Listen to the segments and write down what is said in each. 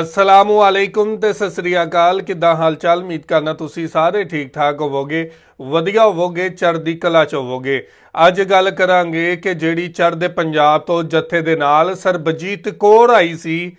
ਅਸਲਾਮੁ ਅਲੈਕੁਮ ਤੇ ਸਤਿ ਸ੍ਰੀ ਅਕਾਲ। ਕਿੱਦਾਂ ਹਾਲ ਚਾਲ ਉਮੀਦ ਕਰਨਾ ਤੁਸੀਂ ਸਾਰੇ ਠੀਕ ਠਾਕ ਹੋਵੋਗੇ। ਵਧੀਆ ਹੋਵੋਗੇ, ਚੜ੍ਹਦੀ ਕਲਾ ਚ ਹੋਵੋਗੇ। ਅੱਜ ਗੱਲ ਕਰਾਂਗੇ ਕਿ ਜਿਹੜੀ ਚੜ੍ਹਦੇ ਪੰਜਾਬ ਤੋਂ ਜੱਥੇ ਦੇ ਨਾਲ ਸਰਬਜੀਤ ਕੌਰ ਆਈ ਸੀ,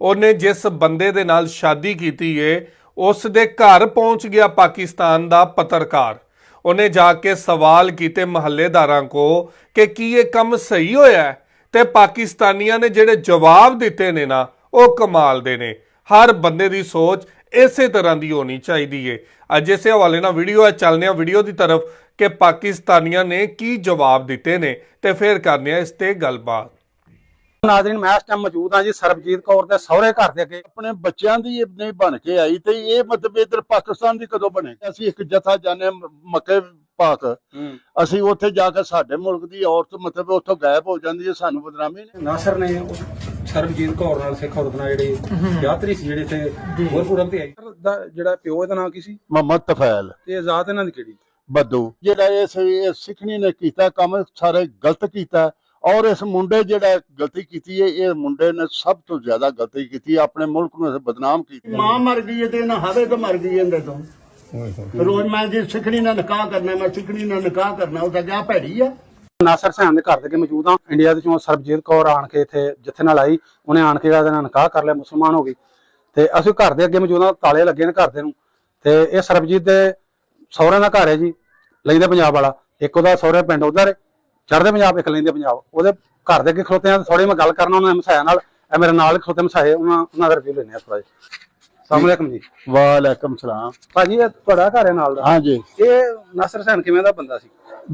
ਉਹਨੇ ਜਿਸ ਬੰਦੇ ਦੇ ਨਾਲ ਸ਼ਾਦੀ ਕੀਤੀ ਏ, ਉਸ ਦੇ ਘਰ ਪਹੁੰਚ ਗਿਆ ਪਾਕਿਸਤਾਨ ਦਾ ਪੱਤਰਕਾਰ। ਉਹਨੇ ਜਾ ਕੇ ਸਵਾਲ ਕੀਤੇ ਮਹੱਲੇਦਾਰਾਂ ਕੋ ਕਿ ਕੀ ਇਹ ਕੰਮ ਸਹੀ ਹੋਇਆ ਹੈ? ਤੇ ਪਾਕਿਸਤਾਨੀਆਂ ਨੇ ਜਿਹੜੇ ਜਵਾਬ ਦਿੱਤੇ ਨੇ ਨਾ ਉਹ ਕਮਾਲ ਦੇ ਨੇ। ਹਰ ਬੰਦੇ ਦੀ ਸੋਚ ਇਸੇ ਤਰ੍ਹਾਂ ਦੀ ਹੋਣੀ ਚਾਹੀਦੀ ਏ। ਅੱਜ ਇਸੇ ਹਵਾਲੇ ਨਾਲ ਵੀਡੀਓ ਹੈ ਚੱਲਨੇ ਆ ਵੀਡੀਓ ਦੀ ਤਰਫ ਕਿ ਪਾਕਿਸਤਾਨੀਆਂ ਨੇ ਕੀ ਜਵਾਬ ਦਿੱਤੇ ਨੇ ਤੇ ਫਿਰ ਕਰਨੇ ਆ ਇਸ ਤੇ ਗੱਲਬਾਤ। ਨਾਜ਼ਰੀਨ ਮੈਂ ਇਸ ਟਾਈਮ ਮੌਜੂਦ ਹਾਂ ਜੀ ਸਰਬਜੀਤ ਕੌਰ ਦੇ ਸਹੁਰੇ ਘਰ ਦੇ ਅੱਗੇ। ਆਪਣੇ ਬੱਚਿਆਂ ਦੀ ਨਹੀਂ ਬਣ ਕੇ ਆਈ ਤੇ ਇਹ ਮਤਲਬ ਇਧਰ ਪਾਕਿਸਤਾਨ ਦੀ ਕਦੋਂ ਬਣੇ? ਅਸੀਂ ਇੱਕ ਜਥਾ ਜਾਣੇ ਮੱਕੇ ਪਾਕ। ਅਸੀਂ ਉੱਥੇ ਜਾ ਕੇ ਸਾਡੇ ਮੁਲਕ ਦੀ ਔਰਤ ਮਤਲਬ ਉੱਥੋਂ ਗਾਇਬ ਹੋ ਜਾਂਦੀ ਹੈ ਸਾਨੂੰ ਬਦਨਾਮੀ ਨੇ ਨਾਸਰ ਨੇ ਸਰਬਜੀਤ ਕੌਰ ਨਾਲ ਸਿੱਖ ਔਰਤ ਨਾਲ ਜਿਹੜੀ ਯਾਤਰੀ ਸੀ ਜਿਹੜੇ ਤੇ ਗੁਰਪੁਰਬ ਤੇ ਆਈ ਦਾ ਜਿਹੜਾ ਪਿਓ ਇਹਦਾ ਨਾਂ ਕੀ ਸੀ? ਮੁਹੰਮਦ ਤਫੈਲ। ਤੇ ਆਜ਼ਾਦ ਇਹਨਾਂ ਦੀ ਕਿਹੜੀ? ਬੱਦੂ। ਜਿਹੜਾ ਇਸ ਇਹ ਸਿੱਖਣੀ ਨੇ ਕੀਤਾ ਕੰਮ ਸਾਰੇ ਗਲਤ ਕੀਤਾ ਔਰ ਇਸ ਮੁੰਡੇ ਜਿਹੜਾ ਗਲਤੀ ਕੀਤੀ ਹੈ ਇਹ ਮੁੰਡੇ ਨੇ ਸਭ ਤੋਂ ਜ਼ਿਆਦਾ ਗਲਤੀ ਕੀਤੀ ਆਪਣੇ ਮੁਲਕ ਨੂੰ ਬਦਨਾਮ ਕੀਤਾ। ਮਾਂ ਮਰ ਗਈ ਹੈ ਤੇ ਇਹਨਾਂ ਹਾਵੇ ਤੋਂ ਮਰ ਗਈ ਇਹਦੇ ਤੋਂ। ਰੋਜ਼ ਮੈਂ ਜੀ ਸਿੱਖਣੀ ਨਾਲ ਨਿਕਾਹ ਕਰਨਾ ਮੈਂ ਸਿੱਖਣੀ ਨਾਲ ਨਿਕਾਹ ਕਰਨਾ ਉਹ ਤਾਂ ਜਾ ਭੈੜੀ ਆ। ਨਾਸਰ ਸੈਨ ਦੇ ਘਰ ਦੇ ਅੱਗੇ ਮੌਜੂਦ ਹਾਂ। ਇੰਡੀਆ ਦੇ ਚੋਂ ਸਰਬਜੀਤ ਕੌਰ ਆਣ ਕੇ ਇੱਥੇ ਜਿੱਥੇ ਨਾਲ ਆਈ, ਉਹਨੇ ਆਣ ਕੇ ਇਹਦੇ ਨਿਕਾਹ ਕਰ ਲਿਆ, ਮੁਸਲਮਾਨ ਹੋ ਗਈ। ਤੇ ਅਸੀਂ ਘਰ ਦੇ ਅੱਗੇ ਮੌਜੂਦ ਹਾਂ, ਤਾਲੇ ਲੱਗੇ ਨੇ ਘਰ ਦੇ ਨੂੰ। ਤੇ ਇਹ ਸਰਬਜੀਤ ਦੇ ਸਹੁਰਿਆਂ ਦਾ ਘਰ ਹੈ ਜੀ ਲੈਂਦੇ ਪੰਜਾਬ ਵਾਲਾ। ਇੱਕ ਉਹਦਾ ਸਹੁਰੇ ਪਿੰਡ ਉਧਰ ਚੜਦੇ ਪੰਜਾਬ, ਇੱਕ ਲੈਂਦੇ ਪੰਜਾਬ। ਉਹਦੇ ਘਰ ਦੇ ਅੱਗੇ ਖਲੋਤੇ ਆ ਥੋੜੀ ਮੈਂ ਗੱਲ ਕਰਨਾ ਉਹਨਾਂ ਦੇ ਮਸਾਇਆ ਨਾਲ। ਇਹ ਮੇਰੇ ਨਾਲ ਖਲੋਤੇ ਮਸਾਏ, ਉਹਨਾਂ ਉਹਨਾਂ ਦਾ ਰਿਵਿਊ ਲੈਣੇ ਆ ਥੋੜਾ ਜਿਹਾ। ਸਲਾਮ ਅਲੈਕਮ ਜੀ ਵਾਲੇਕਮ ਸਲਾਮ। ਭਾਜੀ ਇਹ ਤੁਹਾਡਾ ਘਰ ਹੈ ਨਾਲ ਦਾ? ਹਾਂਜੀ। ਇਹ ਨਾਸਰ ਹਸੈਨ ਕਿਵੇਂ ਦਾ ਬੰਦਾ ਸੀ?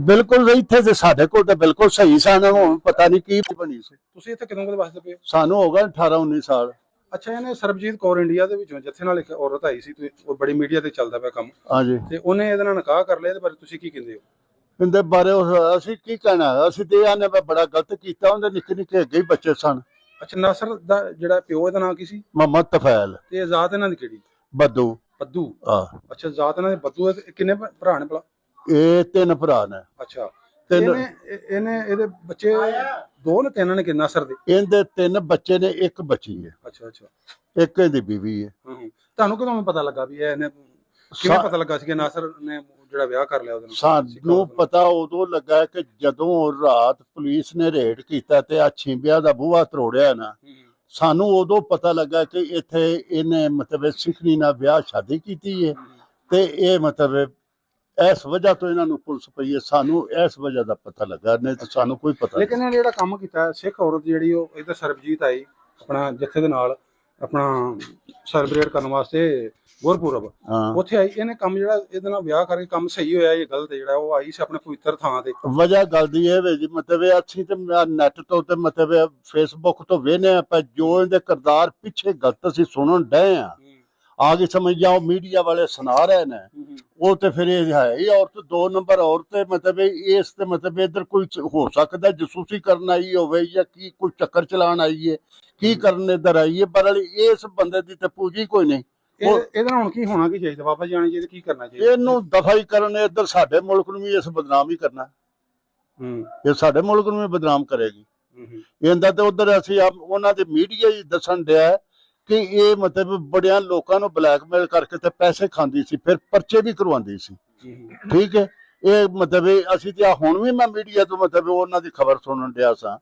ਬਿਲਕੁਲ ਇੱਥੇ ਤੇ ਸਾਡੇ ਕੋਲ ਤਾਂ ਬਿਲਕੁਲ ਸਹੀ ਸਨ ਹੁਣ ਪਤਾ ਨਹੀਂ ਕੀ ਬਣੀ ਸੀ। ਤੁਸੀਂ ਇੱਥੇ ਕਦੋਂ ਕਦੇ ਵਾਸਤੇ ਪਏ ਹੋ? ਸਾਨੂੰ ਹੋ ਗਿਆ 18 19 ਸਾਲ। ਅੱਛਾ ਇਹਨੇ ਸਰਬਜੀਤ ਕੌਰ ਇੰਡੀਆ ਦੇ ਵਿੱਚੋਂ ਜੱਥੇ ਨਾਲ ਇੱਕ ਔਰਤ ਆਈ ਸੀ ਤੁਸੀਂ ਉਹ ਬੜੀ ਮੀਡੀਆ ਤੇ ਚੱਲਦਾ ਪਿਆ ਕੰਮ। ਹਾਂਜੀ। ਤੇ ਉਹਨੇ ਇਹਦੇ ਨਾਲ ਨਿਕਾਹ ਕਰ ਲਿਆ ਇਹਦੇ ਬਾਰੇ ਤੁਸੀਂ ਕੀ ਕਹਿੰਦੇ ਹੋ? ਇਹਦੇ ਬਾਰੇ ਅਸੀਂ ਕੀ ਕਹਿਣਾ ਅਸੀਂ ਤੇ ਆਨੇ ਬੜਾ ਗਲਤ ਕੀਤਾ ਉਹਦੇ ਨਿੱਕੇ ਨਿੱਕੇ ਅੱਗੇ ਹੀ ਬੱਚੇ ਸਨ। ਅੱਛਾ ਨਾਸਰ ਦਾ ਜਿਹੜਾ ਪਿਓ ਇਹਦਾ ਨਾਂ ਕੀ ਸੀ? ਮੁਹੰਮਦ ਤਫੈਲ। ਤੇ ਆਜ਼ਾਦ ਇਹਨਾਂ ਦੀ ਕਿਹੜੀ? ਬੱਦੂ। ਬੱਦੂ? ਆ ਅੱਛਾ ਆਜ਼ਾਦ ਇਹਨਾਂ ਦੇ ਬੱਦੂ ਹੈ ਤੇ ਕਿੰਨੇ ਭ- ਭਰਾ ਨੇ ਭਲਾ? ਇਹ ਤਿੰਨ ਭਰਾ ਨੇ। ਅੱਛਾ। ਤਿੰਨ ਇਹਨੇ ਇਹ- ਇਹਨੇ ਇਹਦੇ ਬੱਚੇ ਦੋ ਨੇ ਤਿੰਨ ਨੇ ਕਿ ਨਾਸਰ ਦੇ? ਇਹਦੇ ਤਿੰਨ ਬੱਚੇ ਨੇ ਇੱਕ ਬੱਚੀ ਹੈ। ਅੱਛਾ ਅੱਛਾ। ਇੱਕ ਇਹਦੀ ਬੀਵੀ ਹੈ। ਹੂੰ ਹੂੰ। ਤੁਹਾਨੂੰ ਕਦੋਂ ਪਤਾ ਲੱਗਾ ਵੀ ਇਹ ਇਹਨੇ ਕਿਵੇਂ ਪਤਾ ਲੱਗਾ ਸੀ ਕਿ ਨਾਸਰ ਨੇ ਜਿਹੜਾ ਵਿਆਹ ਕਰ ਲਿਆ ਉਹਦੇ ਨਾਲ? ਸਾਨੂੰ ਪਤਾ ਉਦੋਂ ਲੱਗਾ ਕਿ ਜਦੋਂ ਰਾਤ ਪੁਲਿਸ ਨੇ ਰੇਡ ਕੀਤਾ ਤੇ ਆ ਛਿੰਬਿਆ ਦਾ ਬੂਹਾ ਤਰੋੜਿਆ ਨਾ। ਸਾਨੂੰ ਉਦੋਂ ਪਤਾ ਲੱਗਾ ਕਿ ਇੱਥੇ ਇਹਨੇ ਮਤਲਬ ਸਿੱਖਣੀ ਨਾਲ ਵਿਆਹ ਸ਼ਾਦੀ ਕੀਤੀ ਹੈ। ਤੇ ਇਹ ਮਤਲਬ ਇਸ ਵਜ੍ਹਾ ਤੋਂ ਇਹਨਾਂ ਨੂੰ ਪੁਲਿਸ ਪਈ ਹੈ ਸਾਨੂੰ ਇਸ ਵਜ੍ਹਾ ਦਾ ਪਤਾ ਲੱਗਾ ਨਹੀਂ ਤਾਂ ਸਾਨੂੰ ਕੋਈ ਪਤਾ ਨਹੀਂ। ਲੇਕਿਨ ਇਹਨੇ ਜਿਹੜਾ ਕੰਮ ਕੀਤਾ ਸਿੱਖ ਔਰਤ ਜਿਹੜੀ ਉਹ ਇੱਧਰ ਸਰਬਜੀਤ ਆਈ ਆਪਣਾ ਜੱਥੇ ਦੇ ਨਾਲ। ਆਪਣਾ ਸੈਲੀਬ੍ਰੇਟ ਕਰਨ ਵਾਸਤੇ ਗੁਰਪੁਰਬ। ਹਾਂ। ਉੱਥੇ ਆਈ ਇਹਨੇ ਕੰਮ ਜਿਹੜਾ ਇਹਦੇ ਨਾਲ ਵਿਆਹ ਕਰਕੇ ਕੰਮ ਸਹੀ ਹੋਇਆ ਇਹ ਗਲਤ ਜਿਹੜਾ ਉਹ ਆਈ ਸੀ ਆਪਣੇ ਪਵਿੱਤਰ ਥਾਂ ਤੇ। ਵਜ੍ਹਾ ਗੱਲ ਦੀ ਇਹ ਵੇ ਜੀ ਮਤਲਬ ਇਹ ਅੱਛੀ ਤੇ ਨੈਟ ਤੋਂ ਤੇ ਮਤਲਬ ਫੇਸਬੁੱਕ ਤੋਂ ਵੇਨੇ ਆਪਾਂ ਜੋ ਇਹਦੇ ਕਿਰਦਾਰ ਪਿੱਛੇ ਗਲਤ ਅਸੀਂ ਸੁਣਨ ਡਏ ਆ। ਆ ਕੇ ਸਮਝ ਜਾਓ ਮੀਡੀਆ ਵਾਲੇ ਸੁਣਾ ਰਹੇ ਨੇ ਉਹ ਤੇ ਫਿਰ ਇਹ ਹੈ ਹੀ ਔਰਤ ਦੋ ਨੰਬਰ ਔਰਤ ਹੈ ਮਤਲਬ ਇਹ- ਇਸ ਤੇ ਮਤਲਬ ਇਧਰ ਕੋਈ ਹੋ ਸਕਦਾ ਜਸੂਸੀ ਕਰਨ ਆਈ ਹੋਵੇ ਜਾਂ ਕੀ ਕੋਈ ਚੱਕਰ ਚਲਾਉਣ ਆਈ ਹੈ ਕੀ ਕਰਨ ਇਧਰ ਆਈ ਹੈ ਪਰ ਇਸ ਬੰਦੇ ਦੀ ਤੇ ਪੂਜੀ ਕੋਈ ਨਹੀਂ। ਇਹ ਇਹਦੇ ਹੁਣ ਕੀ ਹੋਣਾ ਕੀ ਚਾਹੀਦਾ ਬਾਬਾ ਜੀ ਆਣੀ ਚਾਹੀਦਾ ਕੀ ਕਰਨਾ ਚਾਹੀਦਾ? ਇਹਨੂੰ ਦਫਾ ਹੀ ਕਰਨ ਇਧਰ ਸਾਡੇ ਮੁਲਕ ਨੂੰ ਵੀ ਇਸ ਬਦਨਾਮ ਹੀ ਕਰਨਾ। ਹੂੰ। ਇਹ ਸਾਡੇ ਮੁਲਕ ਨੂੰ ਵੀ ਬਦਨਾਮ ਕਰੇਗੀ। ਇਹਦਾ ਤੇ ਉਧਰ ਅਸੀਂ ਆਪ- ਉਹਨਾਂ ਦੇ ਮੀਡੀਆ ਹੀ ਦੱਸਣ ਹੈ ਕਿ ਇਹ ਮਤਲਬ ਬੜਿਆਂ ਲੋਕਾਂ ਨੂੰ ਬਲੈਕਮੇਲ ਕਰਕੇ ਤੇ ਪੈਸੇ ਖਾਂਦੀ ਸੀ ਫਿਰ ਪਰਚੇ ਵੀ ਕਰਵਾਉਂਦੀ ਸੀ। ਠੀਕ ਹੈ? ਇਹ ਮਤਲਬ ਅਸੀਂ ਤੇ ਹੁਣ ਵੀ ਮੈਂ ਮੀਡੀਆ ਤੋਂ ਮਤਲਬ ਉਹਨਾਂ ਦੀ ਖਬਰ ਸੁਣਨ ਡਿਆ ਸਾਂ।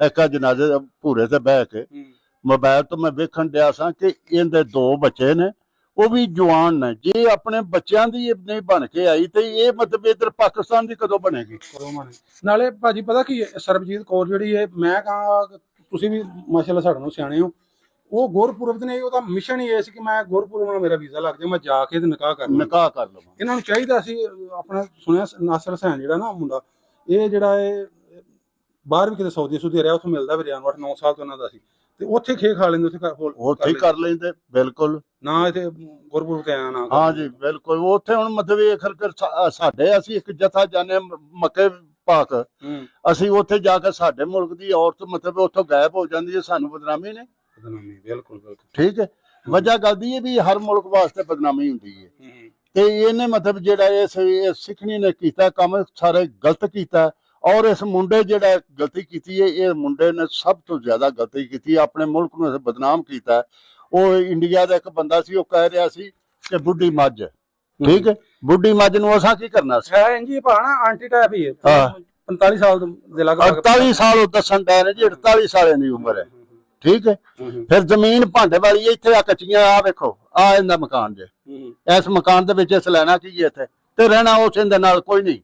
ਇੱਕ ਜਨਾਜ਼ੇ ਭੂਰੇ ਤੇ ਬਹਿ ਕੇ। ਮੋਬਾਈਲ ਤੋਂ ਮੈਂ ਵੇਖਣ ਡਿਆ ਸਾਂ ਕਿ ਇਹਦੇ ਦੋ ਬੱਚੇ ਨੇ ਉਹ ਵੀ ਜਵਾਨ ਨੇ। ਜੇ ਆਪਣੇ ਬੱਚਿਆਂ ਦੀ ਇਹ ਨਹੀਂ ਬਣ ਕੇ ਆਈ ਤੇ ਇਹ ਮਤਲਬ ਇਧਰ ਪਾਕਿਸਤਾਨ ਦੀ ਕਦੋਂ ਬਣੇਗੀ? ਨਾਲੇ ਭਾਜੀ ਪਤਾ ਕੀ ਹੈ ਸਰਬਜੀਤ ਕੌਰ ਜਿਹੜੀ ਹੈ ਮੈਂ ਕਹਾਂ ਤੁਸੀਂ ਵੀ ਮਾਸ਼ਾਅੱਲਾ ਸਾਡੇ ਨੂੰ ਸਿਆਣੇ ਹੋ। ਉਹ ਗੁਰਪੁਰਬ ਦੇ ਨੇ ਉਹਦਾ ਮਿਸ਼ਨ ਹੀ ਇਹ ਸੀ ਕਿ ਮੈਂ ਗੁਰਪੁਰਬ ਨਾਲ ਮੇਰਾ ਵੀਜ਼ਾ ਲੱਗ ਜਾਏ ਮੈਂ ਜਾ ਕੇ ਤੇ ਨਿਕਾਹ ਕਰਨਾ ਨਿਕਾਹ ਕਰ ਲਵਾਂ। ਇਹਨਾਂ ਨੂੰ ਚਾਹੀਦਾ ਸੀ ਆਪਣਾ ਸੁਣਿਆ ਨਾਸਰ ਹਸੈਨ ਜਿਹੜਾ ਨਾ ਮੁੰਡਾ ਇਹ ਜਿਹੜਾ ਇਹ ਬਾਹਰ ਵੀ ਕਿਤੇ ਸੌਦੀ ਸੁਦੀ ਰਿਹਾ ਉੱਥੇ ਮਿਲਦਾ ਵੀ ਰਿਆ 8-9 ਸਾਲ ਤੋਂ ਇਹਨਾਂ ਦਾ ਸੀ। ਤੇ ਉੱਥੇ ਖੇ ਖਾ ਲੈਂਦੇ ਉੱਥੇ ਹੋਰ ਉੱਥੇ ਹੀ ਕਰ ਲੈਂਦੇ। ਬਿਲਕੁਲ। ਨਾ ਇੱਥੇ ਗੁਰਪੁਰਬ ਤੇ ਆਇਆ ਨਾ ਹਾਂ ਜੀ ਬਿਲਕੁਲ। ਉੱਥੇ ਹੁਣ ਮਤਲਬ ਇਹ ਖਰਕਰ ਸਾਡੇ ਅਸੀਂ ਇੱਕ ਜਥਾ ਜਾਣੇ ਮੱਕੇ ਪਾਕ ਅਸੀਂ ਉੱਥੇ ਜਾ ਕੇ ਸਾਡੇ ਮੁਲਕ ਦੀ ਔਰਤ ਮਤਲਬ ਉੱਥੋਂ ਗਾਇਬ ਹੋ ਜਾਂਦੀ ਹੈ ਸਾਨੂੰ ਬਦਨਾਮੀ ਨੇ। ਬਦਨਾਮੀ ਬਿਲਕੁਲ ਬਿਲਕੁਲ। ਠੀਕ ਹੈ। ਵਜ੍ਹਾ ਗੱਲ ਦੀ ਹੈ ਵੀ ਹਰ ਮੁਲਕ ਵਾਸਤੇ ਬਦਨਾਮੀ ਹੁੰਦੀ ਹੈ। ਤੇ ਇਹਨੇ ਮਤਲਬ ਜਿਹੜਾ ਇਸ ਸਿੱਖਣੀ ਨੇ ਕੀਤਾ ਕੰਮ ਸਾਰੇ ਗਲਤ ਕੀਤਾ ਔਰ ਇਸ ਮੁੰਡੇ ਜਿਹੜਾ ਗਲਤੀ ਕੀਤੀ ਹੈ ਇਹ ਮੁੰਡੇ ਨੇ ਸਭ ਤੋਂ ਜ਼ਿਆਦਾ ਗਲਤੀ ਕੀਤੀ ਆਪਣੇ ਮੁਲਕ ਨੂੰ ਬਦਨਾਮ ਕੀਤਾ। ਉਹ ਇੰਡੀਆ ਦਾ ਇੱਕ ਬੰਦਾ ਸੀ ਉਹ ਕਹਿ ਰਿਹਾ ਸੀ ਕਿ ਬੁੱਢੀ ਮੱਝ। ਠੀਕ ਹੈ। ਬੁੱਢੀ ਮੱਝ ਨੂੰ ਅਸਾਂ ਕੀ ਕਰਨਾ ਸੀ? ਹੈ ਇੰਜੀ ਭਾਣਾ ਆਂਟੀ ਟਾਈਪ ਹੀ ਹੈ। ਹਾਂ। 45 ਸਾਲ ਦੇ ਲਗਭਗ। 48 ਸਾਲ ਉਹ ਦੱਸਣ ਡੈ ਨੇ ਜੀ 48 ਸਾਲਾਂ ਦੀ ਉਮਰ ਹੈ ਠੀਕ ਹੈ? ਫਿਰ ਜ਼ਮੀਨ ਭਾਂਡੇ ਵਾਲੀ ਇੱਥੇ ਆ ਕੱਚੀਆਂ ਆ ਵੇਖੋ ਆ ਇਹਦਾ ਮਕਾਨ ਜੇ। ਇਸ ਮਕਾਨ ਦੇ ਵਿੱਚ ਇਸ ਲੈਣਾ ਕੀ ਜੀ ਇੱਥੇ? ਤੇ ਰਹਿਣਾ ਉਸ ਦੇ ਨਾਲ ਕੋਈ ਨਹੀਂ।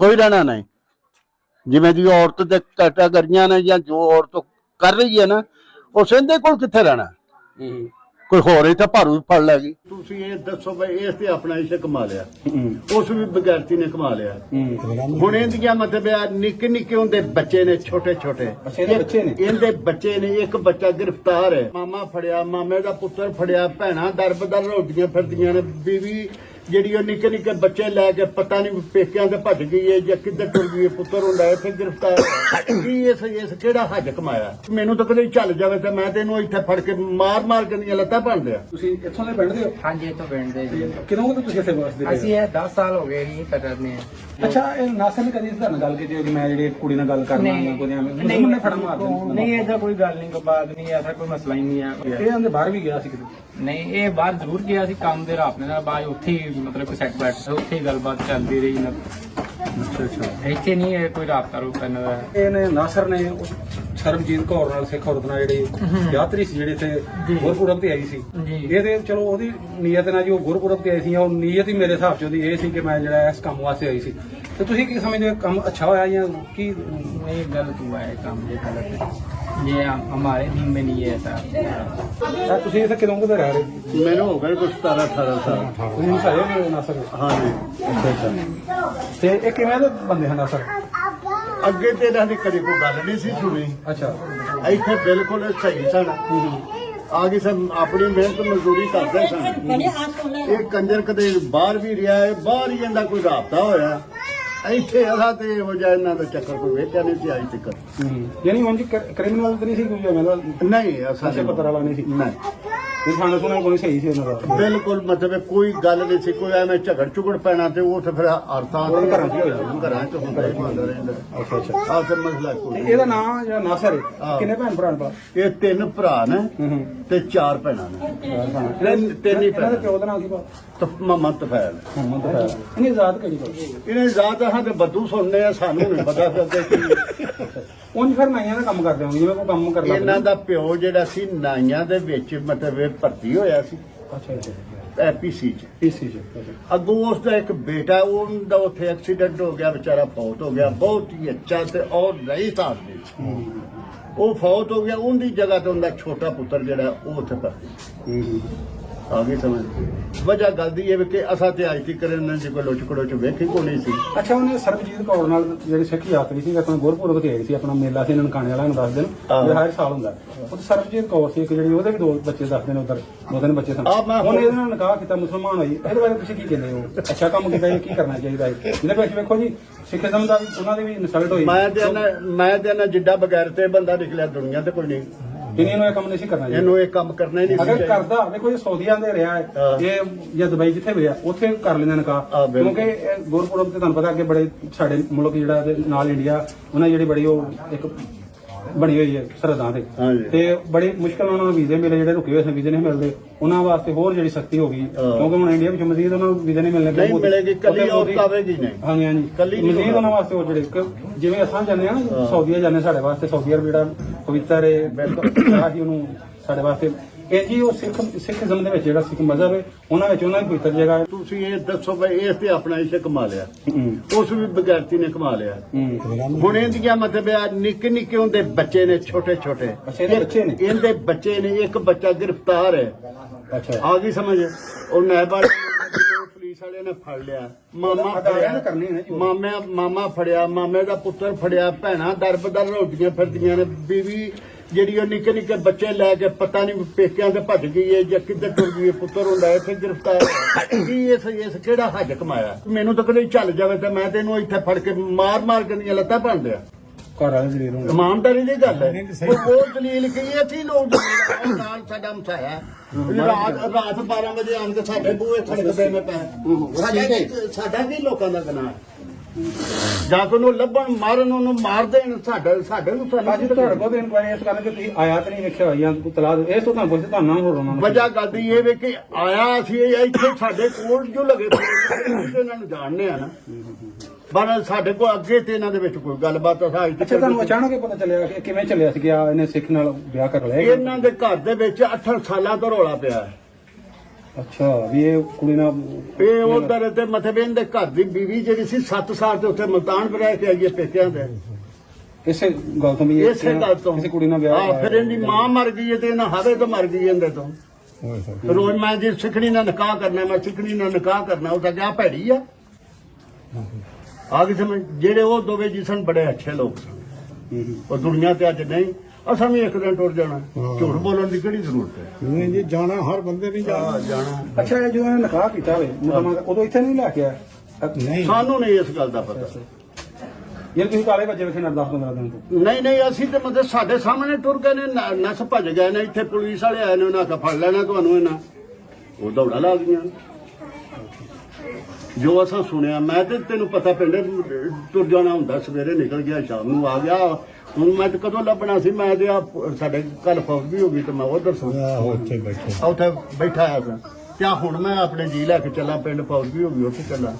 ਕੋਈ ਰਹਿਣਾ ਨਹੀਂ। ਜਿਵੇਂ ਦੀ ਔਰਤ ਦੇ ਕੈਟਾਗਰੀਆਂ ਨੇ ਜਾਂ ਜੋ ਔਰਤ ਕਰ ਰਹੀ ਹੈ ਨਾ ਉਸ ਦੇ ਕੋਲ ਕਿੱਥੇ ਰਹਿਣਾ? ਕੋਈ ਹੋਰ ਇੱਥੇ ਭਾਰੂ ਫੜ ਲੈਗੀ ਤੁਸੀਂ ਇਹ ਦੱਸੋ ਬਈ ਇਸ ਤੇ ਆਪਣਾ ਇਸ਼ਕ ਕਮਾ ਲਿਆ। ਉਸ ਵੀ ਬਗੈਰਤੀ ਨੇ ਕਮਾ ਲਿਆ। ਹੁਣ ਇਹਦੀਆਂ ਮਤਲਬ ਆ? ਨਿੱਕੇ ਨਿੱਕੇ ਹੁੰਦੇ ਬੱਚੇ ਨੇ ਛੋਟੇ ਛੋਟੇ। ਇਹਦੇ ਬੱਚੇ ਨੇ? ਇੱਕ ਬੱਚਾ ਗ੍ਰਿਫਤਾਰ ਹੈ। ਮਾਮਾ ਫੜਿਆ ਮਾਮੇ ਦਾ ਪੁੱਤਰ ਫੜਿਆ ਭੈਣਾਂ ਦਰਬਦਰ ਰੋਦੀਆਂ ਫਿਰਦੀਆਂ ਨੇ ਬੀਵੀ ਜਿਹੜੀ ਉਹ ਨਿੱਕੇ ਨਿੱਕੇ ਬੱਚੇ ਲੈ ਕੇ ਪਤਾ ਨਹੀਂ ਪੇਕਿਆਂ ਤੇ ਭੱਜ ਗਈ ਹੈ ਜਾਂ ਕਿੱਧਰ ਟੁਰ ਗਈ ਹੈ ਪੁੱਤਰ ਹੁੰਦਾ ਇੱਥੇ ਗ੍ਰਿਫਤਾਰ ਹੈ। ਕੀ ਇਸ ਇਸ ਕਿਹੜਾ ਹੱਜ ਕਮਾਇਆ? ਮੈਨੂੰ ਤਾਂ ਕਦੇ ਚੱਲ ਜਾਵੇ ਤਾਂ ਮੈਂ ਤੈਨੂੰ ਇੱਥੇ ਫੜ ਕੇ ਮਾਰ ਮਾਰ ਕੇ ਦੀਆਂ ਲੱਤਾਂ ਭੰਨ ਦਿਆਂ ਤੁਸੀਂ ਇੱਥੋਂ ਦੇ ਪਿੰਡ ਦੇ ਹੋ? ਹਾਂਜੀ ਤਾਂ ਪਿੰਡ ਦੇ ਜੀ। ਕਿਦੋਂ ਕੁ ਤੁਸੀਂ ਇੱਥੇ ਵਸਦੇ ਹੋ? ਅਸੀਂ ਇਹ 10 ਸਾਲ ਹੋ ਗਏ ਜੀ ਕਰਨੇ ਅੱਛਾ ਇਹ ਨਾਸਰ ਨੇ ਕਦੀ ਤੁਹਾਡੇ ਨਾਲ ਗੱਲ ਕੀਤੀ ਕਿ ਮੈਂ ਜਿਹੜੀ ਕੁੜੀ ਨਾਲ ਗੱਲ ਕਰਨਾ ਕੋਈ ਐਵੇਂ ਮੁਸਲਮਾਨ ਨੇ ਫੜਾ ਮਾਰ ਦਿੰਦੇ ਨਹੀਂ ਇਹਦਾ ਕੋਈ ਗੱਲ ਨਹੀਂ ਕੋਈ ਬਾਤ ਨਹੀਂ ਐਸਾ ਕੋਈ ਮਸਲਾ ਹੀ ਨਹੀਂ ਹੈ ਇਹ ਆਂਦੇ ਬਾਹਰ ਵੀ ਗਿਆ ਸੀ ਕਿਤੇ? ਨਹੀਂ ਇਹ ਬਾਹਰ ਜ਼ਰੂਰ ਗਿਆ ਸੀ ਕੰਮ ਦੇ ਰਾਤ ਨਾਲ ਬਾਅਦ ਉੱਥੇ ਕੋਈ ਮਤਲਬ ਕੋਈ ਸੈਟ ਬੈਟ ਉੱਥੇ ਗੱਲਬਾਤ ਚੱਲਦੀ ਰਹੀ ਨਾ ਅੱਛਾ ਇੱਥੇ ਨਹੀਂ ਇਹ ਕੋਈ ਰਾਬਤਾ ਰੂਪ ਇਹਨਾਂ ਦਾ? ਇਹਨੇ ਨਾਸਰ ਨੇ ਉਸ ਕੌਰ ਨਾਲ ਸਿੱਖ ਔਰਤ ਨਾਲ ਜਿਹੜੀ ਯਾਤਰੀ ਸੀ ਜਿਹੜੇ ਤੇ ਗੁਰਪੁਰਬ ਤੇ ਆਈ ਸੀ। ਇਹ ਤੇ ਚਲੋ ਉਹਦੀ ਨੀਅਤ ਨਾਲ ਜੀ ਉਹ ਗੁਰਪੁਰਬ ਤੇ ਆਈ ਸੀ ਉਹ ਨੀਅਤ ਹੀ ਮੇਰੇ ਹਿਸਾਬ ਚ ਉਹਦੀ ਇਹ ਸੀ ਕਿ ਮੈਂ ਜਿਹੜਾ ਇਸ ਕੰਮ ਵਾਸਤੇ ਆਈ ਸੀ। ਤੇ ਤੁਸੀਂ ਕੀ ਸਮਝਦੇ ਕੰਮ ਅੱਛਾ ਹੋਇਆ ਜਾਂ ਕੀ? ਨਹੀਂ ਗਲਤ ਹੋਇਆ ਇਹ ਕੰਮ ਜੇ ਗਲਤ ये हम- हमारे दिन में नहीं है ऐसा ਇਹ ਤੁਸੀਂ ਇੱਥੇ ਕਿਦੋਂ ਕਦੇ ਰਹਿ ਰਹੇ ਮੈਨੂੰ ਹੋ ਗਏ ਕੁਝ 17 18 ਸਾਲ ਤੁਸੀਂ ਨਿਸਾਏ ਹੋ ਨਾਸਰ ਹਾਂਜੀ ਤੇ ਇਹ ਕਿਵੇਂ ਦੇ ਬੰਦੇ ਹਨ ਨਾਸਰ ਅੱਗੇ ਤੇ ਇਹਨਾਂ ਦੀ ਕਦੀ ਕੋਈ ਗੱਲ ਨਹੀਂ ਸੀ ਸੁਣੀ ਅੱਛਾ ਇੱਥੇ ਬਿਲਕੁਲ ਸਹੀ ਸਨ ਆ ਕੇ ਸਭ ਆਪਣੀ ਮਿਹਨਤ ਮਜ਼ਦੂਰੀ ਕਰਦੇ ਸਨ ਇਹ ਕੰਜਰ ਕਦੇ ਬਾਹਰ ਵੀ ਰਿਹਾ ਹੈ ਬਾਹਰ ਹੀ ਇਹਦਾ ਕੋਈ ਰਾਬਤਾ ਹੋਇਆ ਇੱਥੇ ਅਸਾਂ ਤੇ ਇਹੋ ਜਿਹਾ ਇਹਨਾਂ ਦਾ ਚੱਕਰ ਕੋਈ ਵੇਖਿਆ ਨਹੀਂ ਸੀ ਅੱਜ ਤੱਕ ਯਾਨੀ ਜੀ ਕ੍ਰਿਮੀਨਲ ਤਾਂ ਨਹੀਂ ਸੀ ਕੋਈ ਦਾ ਨਹੀਂ ਅਸਾਂ ਪਤਾ ਵਾਲਾ ਨਹੀਂ ਸੀ। ਨਹੀਂ। ਇਹ ਖਾਣਾ ਸੁਣਾ ਕੋਈ ਸਹੀ ਸੀ ਉਹਨਾਂ ਦਾ। ਬਿਲਕੁਲ ਮਤਲਬ ਕੋਈ ਗੱਲ ਨਹੀਂ ਸੀ ਕੋਈ ਐਵੇਂ ਝਗੜ ਝੁਗੜ ਪੈਣਾ ਤੇ ਉਹ ਤੇ ਫਿਰ ਅਰਥਾਂ ਤਾਂ ਘਰਾਂ 'ਚ ਹੀ ਹੋ ਜਾਂਦਾ। ਘਰਾਂ ਚ ਹੁੰਦਾ ਹੀ ਹੁੰਦਾ ਰਹਿੰਦਾ। ਅੱਛਾ ਅੱਛਾ। ਆਹ ਤੇ ਮਸਲਾ ਕੋਈ ਇਹਦਾ ਨਾਮ ਜਿਹੜਾ ਨਾਸਰ ਹੈ। ਕਿੰਨੇ ਭੈਣ ਭਰਾ ਨੇ? ਭਰਾ ਇਹ ਤਿੰਨ ਭਰਾ ਨੇ ਤੇ ਚਾਰ ਭੈਣਾਂ ਨੇ। ਤਿੰਨ ਤਿੰਨ ਹੀ ਇਹਨਾਂ ਦਾ ਭੈਣਾਂ ਪਿਓ ਦਾ ਨਾਮ ਕੀ ਬਾ ਤਫ ਮਮਾ ਤਫੈਲ। ਮੁਹੰਮਦ ਇਹਨੇ ਆਜ਼ਾਦ ਕਿਹੜੀ ਬਾ ਇਹਨੇ ਜ਼ਾਤ ਹਾਂ ਤੇ ਬੱਦੂ ਸੁਣਨੇ ਆ ਸਾਨੂੰ ਨਹੀਂ ਪਤਾ ਫਿਰ ਅੱਗੇ ਕੀ। ਹੈ। ਉਂਝ ਫਿਰ ਨਾਈਆਂ ਦਾ ਕੰਮ ਕਰਦੇ ਹੋਣਗੇ ਜਿਵੇਂ ਕੋਈ ਕੰਮ ਕਰਨਾ ਇਹਨਾਂ ਦਾ ਪਿਓ ਜਿਹੜਾ ਸੀ ਨਾਈਆਂ ਦੇ ਵਿੱਚ ਮਤਲਬ ਇਹ ਭਰਤੀ ਹੋਇਆ ਸੀ। ਅੱਛਾ ਅੱਛਾ ਐਪੀਸੀ ਚ। ਪੀਸੀ ਜੀ ਅੱਗੋਂ ਉਸ ਦਾ ਇੱਕ ਬੇਟਾ ਉਹਦਾ ਉੱਥੇ ਐਕਸੀਡੈਂਟ ਹੋ ਗਿਆ ਵਿਚਾਰਾ ਫੌਤ ਹੋ ਗਿਆ ਬਹੁਤ ਹੀ ਅੱਛਾ ਤੇ ਔਰ ਨਹੀਂ ਸਾਥ ਦੇ ਉਹ ਫੌਤ ਹੋ ਗਿਆ ਉਹਦੀ ਜਗ੍ਹਾ ਤੇ ਉਹਦਾ ਛੋਟਾ ਪੁੱਤਰ ਜਿਹੜਾ ਉਹ ਉੱਥੇ ਭਰਤੀ। ਆ ਗਈ ਸਮਝ। ਵਜ੍ਹਾ ਗੱਲ ਦੀ ਇਹ ਵੀ ਕਿ ਅਸਾਂ ਤੇ ਅੱਜ ਤੱਕ ਇਹਨਾਂ ਦੇ ਕੋਈ ਲੁੱਚ ਕੜੋਚ ਵੇਖੀ ਕੋ ਨਹੀਂ ਸੀ। ਅੱਛਾ ਉਹਨੇ ਸਰਬਜੀਤ ਕੌਰ ਨਾਲ ਜਿਹੜੀ ਸਿੱਖ ਯਾਤਰੀ ਸੀ ਆਪਣਾ ਗੁਰਪੁਰਬ ਤੇ ਆਈ ਸੀ ਆਪਣਾ ਮੇਲਾ ਸੀ ਨਨਕਾਣੇ ਵਾਲਾ ਨੂੰ ਦੱਸ ਹਾਂ। ਇਹ ਹਰ ਸਾਲ ਹੁੰਦਾ। ਉਹ ਸਰਬਜੀਤ ਕੌਰ ਸੀ ਇੱਕ ਜਿਹੜੀ ਉਹਦੇ ਵੀ ਦੋ ਬੱਚੇ ਦੱਸਦੇ ਨੇ ਉਧਰ ਦੋ ਤਿੰਨ ਬੱਚੇ ਸਨ। ਉਹਨੇ ਹੁਣ- ਇਹਦੇ ਨਾਲ ਨਿਕਾਹ ਕੀਤਾ ਮੁਸਲਮਾਨ ਹੋਈ। ਇਹਦੇ ਬਾਰੇ ਤੁਸੀਂ ਕੀ ਕਹਿੰਦੇ ਹੋ? ਅੱਛਾ ਕੰਮ ਕੀਤਾ ਇਹ ਕੀ ਕਰਨਾ ਚਾਹੀਦਾ ਹੈ ਇਹਦੇ ਵਿੱਚ ਵੇਖੋ ਜੀ ਸਿੱਖੀਜ਼ਮ ਦਾ ਵੀ ਉਹਨਾਂ ਦੀ ਵੀ ਇਨਸਲਟ ਹੋਈ। ਮੈਂ ਤੇ ਮੈਂ ਤੇ ਇਹਨਾਂ ਜਿੱਡਾ ਬਗੈਰ ਤੇ ਬੰਦਾ ਨਿਕਲਿਆ ਦੁਨੀਆ ਤੇ ਕੋਈ ਨਹੀਂ। ਇਹਨੇ ਨੂੰ ਇਹ ਕੰਮ ਨਹੀਂ ਸੀ ਕਰਨਾ ਚਾਹੀਦਾ ਇਹਨੂੰ ਇਹ ਕੰਮ ਕਰਨਾ ਹੀ ਨਹੀਂ ਅਗਰ। ਕਰਦਾ ਦੇਖੋ ਇਹ ਸਾਊਦੀਆਂ ਦੇ ਰਿਹਾ ਹੈ ਜਾਂ ਦੁਬਈ ਜਿੱਥੇ ਵੀ ਰਿਹਾ ਉੱਥੇ ਕਰ ਲੈਂਦੇ ਹਾਂ, ਬਿਲਕੁਲ। ਕਿਉਂਕਿ ਇਹ ਗੁਰਪੁਰਬ ਤੇ ਤੁਹਾਨੂੰ ਪਤਾ ਅੱਗੇ ਬੜੇ ਸਾਡੇ ਮੁਲਕ ਜਿਹੜਾ ਤੇ ਨਾਲ ਇੰਡੀਆ ਉਹਨਾਂ ਦੀ ਜਿਹੜੀ ਬੜੀ ਉਹ ਇੱਕ ਬਣੀ ਹੋਈ ਹੈ ਸਰਹੱਦਾਂ ਤੇ ਹਾਂਜੀ। ਤੇ ਬੜੀ ਮੁਸ਼ਕਲ ਨਾਲ ਉਹਨਾਂ ਨੂੰ ਵੀਜ਼ੇ ਮਿਲੇ ਜਿਹੜੇ ਰੁਕੇ ਹੋਏ ਸਨ ਵੀਜ਼ੇ ਨਹੀਂ ਮਿਲਦੇ। ਉਹਨਾਂ ਵਾਸਤੇ ਹੋਰ ਜਿਹੜੀ ਸਖਤੀ ਹੋ ਗਈ ਕਿਉਂਕਿ ਹੁਣ ਇੰਡੀਆ ਵਿੱਚ ਮਜ਼ੀਦ ਉਹਨਾਂ ਨੂੰ ਵੀਜ਼ੇ ਨਹੀਂ ਮਿਲਣੇ ਨਹੀਂ ਬਹੁਤ- ਮਿਲੇਗੀ ਕੱਲੀ ਉੱਥੇ ਔਰਤ ਮੋਦੀ- ਆਵੇਗੀ ਨਹੀਂ। ਹਾਂਜੀ ਹਾਂਜੀ। ਕੱਲੀ ਨਹੀਂ ਮਜ਼ੀਦ। ਉਹਨਾਂ ਵਾਸਤੇ ਉਹ ਜਿਹੜੇ ਕਿ ਜਿਵੇਂ ਅਸਾਂ ਜਾਂਦੇ ਆ ਨਾ ਸਾਊਦੀਆ ਜਾਂਦੇ ਸਾਡੇ ਵਾਸਤੇ ਸਾਊਦੀ ਅਰਬ ਜਿਹੜਾ ਪਵਿੱਤਰ ਹੈ ਉਹਨੂੰ ਸਾਡੇ ਵਾਸਤੇ ਇਹ ਜੀ ਉਹ ਸਿੱਖ ਸਿੱਖੀਜ਼ਮ ਦੇ ਵਿੱਚ ਜਿਹੜਾ ਸਿੱਖ ਮਜ਼ਹਬ ਹੈ ਉਹਨਾਂ ਵਿੱਚ ਉਹਨਾਂ ਦੀ ਪਵਿੱਤਰ ਜਗ੍ਹਾ ਹੈ। ਤੁਸੀਂ ਇਹ ਦੱਸੋ ਬਈ ਇਸ ਤੇ ਆਪਣਾ ਇਸ਼ਕ ਕਮਾ ਲਿਆ ਉਸ ਵੀ ਬਗੈਰਤੀ ਨੇ ਕਮਾ ਲਿਆ ਹੁਣ ਇਹਦੀਆਂ ਮਤਲਬ ਆ ਨਿੱਕੇ ਨਿੱਕੇ ਹੁੰਦੇ ਬੱਚੇ ਨੇ ਛੋਟੇ ਛੋਟੇ। ਇਹਦੇ ਬੱਚੇ ਨੇ? ਇਹਦੇ ਬੱਚੇ ਨੇ ਇੱਕ ਬੱਚਾ ਗ੍ਰਿਫਤਾਰ ਹੈ। ਅੱਛਾ। ਆ ਗਈ ਸਮਝ? ਉਹ ਨੈਬ ਵਾਲੇ ਨੇ ਪੁਲਿਸ ਵਾਲੇ ਨੇ ਫੜ ਲਿਆ। ਮਾਮਾ ਫੜਿਆ। ਮਾਮੇ ਮਾਮਾ ਫੜਿਆ ਮਾਮੇ ਦਾ ਪੁੱਤਰ ਫੜਿਆ ਭੈਣਾਂ ਦਰਬਦਰ ਰੋਟੀਆਂ ਫਿਰਦੀਆਂ ਨੇ ਬੀਵੀ ਜਿਹੜੀ ਉਹ ਨਿੱਕੇ ਨਿੱਕੇ ਬੱਚੇ ਲੈ ਕੇ ਪਤਾ ਨਹੀਂ ਪੇਕਿਆਂ ਤੇ ਭੱਜ ਗਈ ਹੈ ਜਾਂ ਕਿੱਧਰ ਟੁਰ ਗਈ ਹੈ ਪੁੱਤਰ ਹੁੰਦਾ ਇੱਥੇ ਗ੍ਰਿਫਤਾਰ। ਕੀ ਇਸ ਇਸ ਕਿਹੜਾ ਹੱਜ ਕਮਾਇਆ? ਮੈਨੂੰ ਤਾਂ ਕਦੇ ਚੱਲ ਜਾਵੇ ਤਾਂ ਮੈਂ ਤੈਨੂੰ ਇੱਥੇ ਫੜ ਕੇ ਮਾਰ ਮਾਰ ਕੇ ਦੀਆਂ ਲੱਤਾਂ ਭੰਨ ਦਿਆਂ। ਘਰ ਵਾਲੇ ਜ਼ਰੀਰ ਹੋਣਗੇ। ਇਮਾਨਦਾਰੀ ਦੀ ਗੱਲ ਹੈ ਉਹ ਉਹ ਦਲੀਲ ਕੀ ਹੈ ਅਸੀਂ ਲੋਕ ਨਾਲ ਸਾਡਾ ਮਸਾਇਆ ਰਾਤ ਰਾਤ 12 ਵਜੇ ਆਣ ਕੇ ਸਾਡੇ ਬੂਹੇ ਖੜਕਦੇ ਨੇ ਪੈ ਸਾਡਾ ਕੀ ਕੀ ਲੋਕਾਂ ਦਾ ਗੁਨਾਹ? ਜਾਂ ਕੋਈ ਨੂੰ ਲੱਭਣ ਮਾਰਨ ਉਹਨੂੰ ਮਾਰ ਦੇਣ ਸਾਡੇ ਸਾਡੇ ਨੂੰ ਅੱਜ ਸਾਨੂੰ ਤੁਹਾਡੇ ਕੋਲ ਇਨਕੁਆਇਰੀ ਇਸ ਕਰਨ ਕਿ ਤੁਸੀਂ ਆਇਆ ਤੇ ਨਹੀਂ ਵੇਖਿਆ ਹੋਈ ਜਾਂ ਤਲਾਹ ਇਹ ਤੋਂ ਤੁਹਾਨੂੰ ਪੁੱਛ ਤੁਹਾਨੂੰ ਨਾ ਉਹਨਾਂ ਨੂੰ ਵਜ੍ਹਾ ਗੱਲ ਦੀ ਇਹ ਵੇ ਕਿ ਆਇਆ ਸੀ ਇਹ ਇੱਥੇ ਸਾਡੇ ਕੋਲ ਜੋ ਲਗੇ ਤੇ ਇਹਨਾਂ ਨੂੰ ਜਾਣਦੇ ਆ ਨਾ। ਪਰ ਸਾਡੇ ਕੋਲ ਅੱਗੇ ਤੇ ਇਹਨਾਂ ਦੇ ਵਿੱਚ ਕੋਈ ਗੱਲਬਾਤ ਅਸਾਂ ਅੱਜ ਅੱਛਾ ਤੁਹਾਨੂੰ ਅਚਾਨਕ ਹੀ ਪਤਾ ਚੱਲਿਆ ਕਿ ਕਿਵੇਂ ਚੱਲਿਆ ਸੀ ਕਿ ਆ ਇਹਨੇ ਸਿੱਖ ਨਾਲ ਵਿਆਹ ਕਰ ਲਿਆ ਇਹਨਾਂ ਦੇ ਘਰ ਦੇ ਵਿੱਚ 8 ਸਾਲਾਂ ਤੋਂ ਰੌਲਾ ਪਿਆ ਹੈ। ਅੱਛਾ ਵੀ ਇਹ ਕੁੜੀ ਨਾਲ ਇਹ ਉਧਰ ਤੇ ਮਤਲਬ ਇਹਦੇ ਘਰ ਦੀ ਬੀਵੀ ਜਿਹੜੀ ਸੀ 7 ਸਾਲ ਤੇ ਉੱਥੇ ਮਲਤਾਨ ਰਹਿ ਕੇ ਆਈਏ ਪੇਕਿਆਂ ਦੇ। ਇਸੇ ਗੱਲ ਤੋਂ ਵੀ ਇਹ ਇਸੇ ਗੱਲ ਤੋਂ। ਕਿਸੇ ਕੁੜੀ ਨਾਲ ਵਿਆਹ ਹਾਂ ਫਿਰ ਇਹਦੀ ਮਾਂ ਮਰ ਗਈ ਤੇ ਇਹਨਾਂ ਹਾਵੇ ਤੋਂ ਮਰ ਗਈ ਇਹਦੇ ਤੋਂ। ਰੋਜ਼ ਮੈਂ ਜੇ ਸਿੱਖਣੀ ਨਾਲ ਨਿਕਾਹ ਕਰਨਾ ਮੈਂ ਸਿੱਖਣੀ ਨਾਲ ਨਿਕਾਹ ਕਰਨਾ ਉਹ ਤਾਂ ਕਿਆ ਭੈੜੀ ਆ। ਆ ਗਈ ਸਮਝ ਜਿਹੜੇ ਉਹ ਦੋਵੇਂ ਜੀ ਸਨ ਬੜੇ ਅੱਛੇ ਲੋਕ ਸਨ। ਉਹ ਦੁਨੀਆ ਤੇ ਅੱਜ ਨਹੀਂ। ਅਸਾਂ ਵੀ ਇੱਕ ਦਿਨ ਟੁਰ ਜਾਣਾ। ਝੂਠ ਬੋਲਣ ਦੀ ਕਿਹੜੀ ਜ਼ਰੂਰਤ ਹੈ? ਨਹੀਂ ਜੀ ਜਾਣਾ ਹਰ ਬੰਦੇ ਨਹੀਂ ਆ ਜਾਣਾ। ਅੱਛਾ ਇਹ ਜਦੋਂ ਇਹਨੇ ਨਿਕਾਹ ਕੀਤਾ ਹੋਵੇ ਦਾ, ਉਦੋਂ ਇੱਥੇ ਨਹੀਂ ਲੈ ਕੇ ਆਇਆ? ਨਹੀਂ। ਸਾਨੂੰ ਨਹੀਂ ਇਸ ਗੱਲ ਦਾ ਪਤਾ। ਯਾਰ ਤੁਸੀਂ ਕਾਲੇ ਵਜੇ ਵੇਖੇ ਨਾ 10 15 ਦਿਨ ਤੋਂ। ਨਹੀਂ ਨਹੀਂ ਅਸੀਂ ਤੇ ਮਤਲਬ ਸਾਡੇ ਸਾਹਮਣੇ ਟੁਰ ਗਏ ਨੇ ਨ- ਨਸ ਭੱਜ ਗਏ ਨੇ ਇੱਥੇ ਪੁਲਿਸ ਵਾਲੇ ਆਏ ਨੇ ਉਹਨਾਂ ਕਾ ਫੜ ਲੈਣਾ ਤੁਹਾਨੂੰ ਇਹਨਾਂ। ਉਹ ਦੌੜਾ ਲਾ ਗਈਆਂ। ਜੋ ਅਸਾਂ ਸੁਣਿਆ ਮੈਂ ਤੇ ਤੈਨੂੰ ਪਤਾ ਪਿੰਡ ਤੁਰ ਜਾਣਾ ਹੁੰਦਾ ਸਵੇਰੇ ਨਿਕਲ ਗਿਆ ਸ਼ਾਮ ਨੂੰ ਆ ਗਿਆ। ਹੁਣ ਮੈਂ ਤੇ ਕਦੋਂ ਲੱਭਣਾ ਸੀ? ਮੈਂ ਤੇ ਆ ਸਾਡੇ ਕੱਲ ਫੌਜ ਵੀ ਹੋ ਗਈ ਤੇ ਮੈਂ ਉਧਰ ਸਾਂ ਉੱਥੇ ਬੈਠੇ। ਉੱਥੇ ਬੈਠਾ ਆ ਸਾਂ ਤੇ ਹੁਣ ਮੈਂ ਆਪਣੇ ਜੀ ਲੈ ਕੇ ਚੱਲਾਂ ਪਿੰਡ ਫੌਜ ਵੀ ਹੋ ਗਈ ਉੱਥੇ ਚੱਲਾਂ।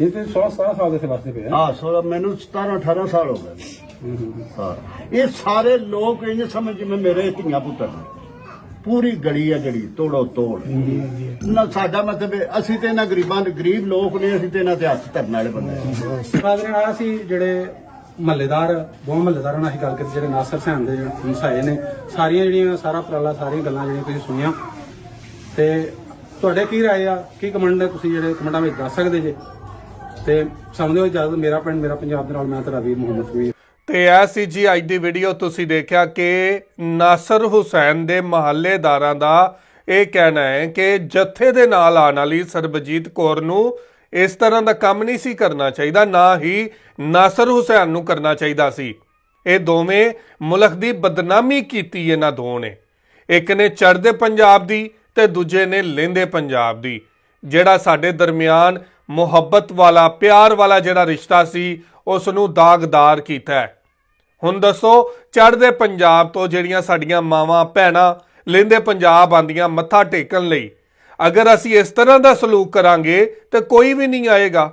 ਇਹ ਤੇ 16 17 ਸਾਲ ਦੇ ਵਾਸਤੇ ਪਿਆ ਆ। ਸੋ ਮੈਨੂੰ 17 18 ਸਾਲ ਹੋ ਗਏ। ਹਾਂ। ਇਹ ਸਾਰੇ ਲੋਕ ਇੰਜ ਸਮਝ ਜਿਵੇਂ ਮੇਰੇ ਧੀਆਂ ਪੁੱਤਰ ਨੇ। ਪੂਰੀ ਗਲੀ ਆ ਜਿਹੜੀ, ਤੋੜੋ ਤੋੜ। ਨਾ ਸਾਡਾ ਮਤਲਬ ਅਸੀਂ ਤੇ ਇਹਨਾਂ ਗਰੀਬਾਂ ਦੇ, ਗਰੀਬ ਲੋਕ ਨੇ, ਅਸੀਂ ਤੇ ਇਹਨਾਂ ਤੇ ਹੱਥ ਧਰਨ ਵਾਲੇ ਬੰਦੇ ਹਾਂ। ਫਾਦਰ ਆਇਆ ਸੀ ਜਿਹੜੇ ਮਹੱਲੇਦਾਰ, ਬਹੁਤ ਮਹੱਲੇਦਾਰਾਂ ਨਾਲ ਅਸੀਂ ਗੱਲ ਕੀਤੀ, ਜਿਹੜੇ ਨਾਸਰ ਸੈਨ ਦੇ ਜਿਹੜੇ ਹਮਸਾਏ ਨੇ, ਸਾਰੀਆਂ ਜਿਹੜੀਆਂ, ਸਾਰਾ ਉਪਰਾਲਾ, ਸਾਰੀਆਂ ਗੱਲਾਂ ਜਿਹੜੀਆਂ ਤੁਸੀਂ ਸੁਣੀਆਂ। ਤੇ ਤੁਹਾਡੇ ਕੀ ਰਾਏ ਆ? ਕੀ ਕਮੈਂਟ ਨੇ ਤੁਸੀਂ ਜਿਹੜੇ ਕਮੈਂਟਾਂ ਵਿੱਚ ਦੱਸ ਸਕਦੇ ਜੇ? ਤੇ ਸਮਝਦੇ ਹੋ ਜਦ ਮੇਰਾ ਪਿੰਡ, ਮੇਰਾ ਪੰਜਾਬ ਦੇ ਨਾਲ, ਮੈਂ ਤੁਹਾਡਾ ਵੀਰ ਮੁਹੰਮਦ ਸ਼ਮੀਰ ਤੇ ਇਹ ਸੀ ਜੀ ਅੱਜ ਦੀ ਵੀਡੀਓ ਤੁਸੀਂ ਦੇਖਿਆ ਕਿ ਨਾਸਰ ਹੁਸੈਨ ਦੇ ਮਹੱਲੇਦਾਰਾਂ ਦਾ ਇਹ ਕਹਿਣਾ ਹੈ ਕਿ ਜੱਥੇ ਦੇ ਨਾਲ ਆਉਣ ਵਾਲੀ ਸਰਬਜੀਤ ਕੌਰ ਨੂੰ ਇਸ ਤਰ੍ਹਾਂ ਦਾ ਕੰਮ ਨਹੀਂ ਸੀ ਕਰਨਾ ਚਾਹੀਦਾ, ਨਾ ਹੀ ਨਾਸਰ ਹੁਸੈਨ ਨੂੰ ਕਰਨਾ ਚਾਹੀਦਾ ਸੀ। ਇਹ ਦੋਵੇਂ ਮੁਲਕ ਦੀ ਬਦਨਾਮੀ ਕੀਤੀ ਇਹਨਾਂ ਦੋਵਾਂ ਨੇ। ਇੱਕ ਨੇ ਚੜ੍ਹਦੇ ਪੰਜਾਬ ਦੀ ਤੇ ਦੂਜੇ ਨੇ ਲੈਂਦੇ ਪੰਜਾਬ ਦੀ, ਜਿਹੜਾ ਸਾਡੇ ਦਰਮਿਆਨ ਮੁਹੱਬਤ ਵਾਲਾ, ਪਿਆਰ ਵਾਲਾ ਜਿਹੜਾ ਰਿਸ਼ਤਾ ਸੀ ਉਸ ਨੂੰ ਦਾਗਦਾਰ ਕੀਤਾ ਹੈ। ਹੁਣ ਦੱਸੋ, ਚੜ੍ਹਦੇ ਪੰਜਾਬ ਤੋਂ ਜਿਹੜੀਆਂ ਸਾਡੀਆਂ ਮਾਵਾਂ, ਭੈਣਾਂ ਲਹਿੰਦੇ ਪੰਜਾਬ ਆਂਦੀਆਂ ਮੱਥਾ ਟੇਕਣ ਲਈ, ਅਗਰ ਅਸੀਂ ਇਸ ਤਰ੍ਹਾਂ ਦਾ ਸਲੂਕ ਕਰਾਂਗੇ ਤਾਂ ਕੋਈ ਵੀ ਨਹੀਂ ਆਏਗਾ।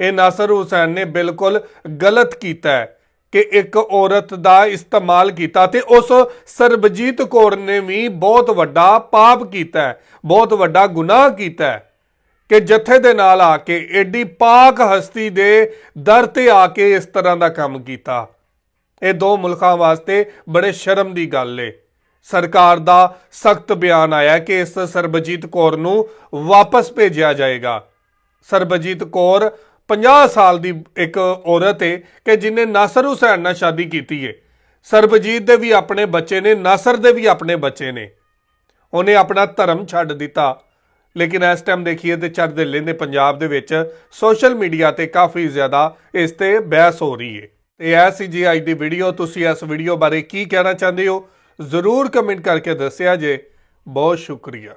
ਇਹ ਨਾਸਰ ਹੁਸੈਨ ਨੇ ਬਿਲਕੁਲ ਗਲਤ ਕੀਤਾ ਹੈ ਕਿ ਇੱਕ ਔਰਤ ਦਾ ਇਸਤੇਮਾਲ ਕੀਤਾ ਤੇ ਉਸ ਸਰਬਜੀਤ ਕੌਰ ਨੇ ਵੀ ਬਹੁਤ ਵੱਡਾ ਪਾਪ ਕੀਤਾ ਹੈ, ਬਹੁਤ ਵੱਡਾ ਗੁਨਾਹ ਕੀਤਾ ਹੈ। ਕਿ ਜਥੇ ਦੇ ਨਾਲ ਆ ਕੇ ਐਡੀ ਪਾਕ ਹਸਤੀ ਦੇ ਦਰ ਤੇ ਆ ਕੇ ਇਸ ਤਰ੍ਹਾਂ ਦਾ ਕੰਮ ਕੀਤਾ। ਇਹ ਦੋ ਮੁਲਕਾਂ ਵਾਸਤੇ ਬੜੇ ਸ਼ਰਮ ਦੀ ਗੱਲ ਏ। ਸਰਕਾਰ ਦਾ ਸਖਤ ਬਿਆਨ ਆਇਆ ਕਿ ਇਸ ਸਰਬਜੀਤ ਕੌਰ ਨੂੰ ਵਾਪਸ ਭੇਜਿਆ ਜਾਏਗਾ। ਸਰਬਜੀਤ ਕੌਰ 50 ਸਾਲ ਦੀ ਇੱਕ ਔਰਤ ਏ ਕਿ ਜਿਨੇ ਨਾਸਰ ਹੁਸੈਨ ਨਾਲ ਸ਼ਾਦੀ ਕੀਤੀ ਏ। ਸਰਬਜੀਤ ਦੇ ਵੀ ਆਪਣੇ ਬੱਚੇ ਨੇ, ਨਾਸਰ ਦੇ ਵੀ ਆਪਣੇ ਬੱਚੇ ਨੇ। ਉਹਨੇ ਆਪਣਾ ਧਰਮ ਛੱਡ ਦਿੱਤਾ। ਲੇਕਿਨ ਇਸ ਟਾਈਮ ਦੇਖੀਏ ਤੇ ਚੜ੍ਹਦੇ ਲੈਂਦੇ ਪੰਜਾਬ ਦੇ ਵਿੱਚ ਸੋਸ਼ਲ ਮੀਡੀਆ ਤੇ ਕਾਫੀ ਜ਼ਿਆਦਾ ਇਸ ਤੇ ਬਹਿਸ ਹੋ ਰਹੀ ਹੈ। ਤੇ ਇਹ ਸੀ ਜੀ ਅੱਜ ਦੀ ਵੀਡੀਓ ਤੁਸੀਂ ਇਸ ਵੀਡੀਓ ਬਾਰੇ ਕੀ ਕਹਿਣਾ ਚਾਹੁੰਦੇ ਹੋ? ਜ਼ਰੂਰ ਕਮੈਂਟ ਕਰਕੇ ਦੱਸਿਆ ਜੇ। ਬਹੁਤ ਸ਼ੁਕਰੀਆ।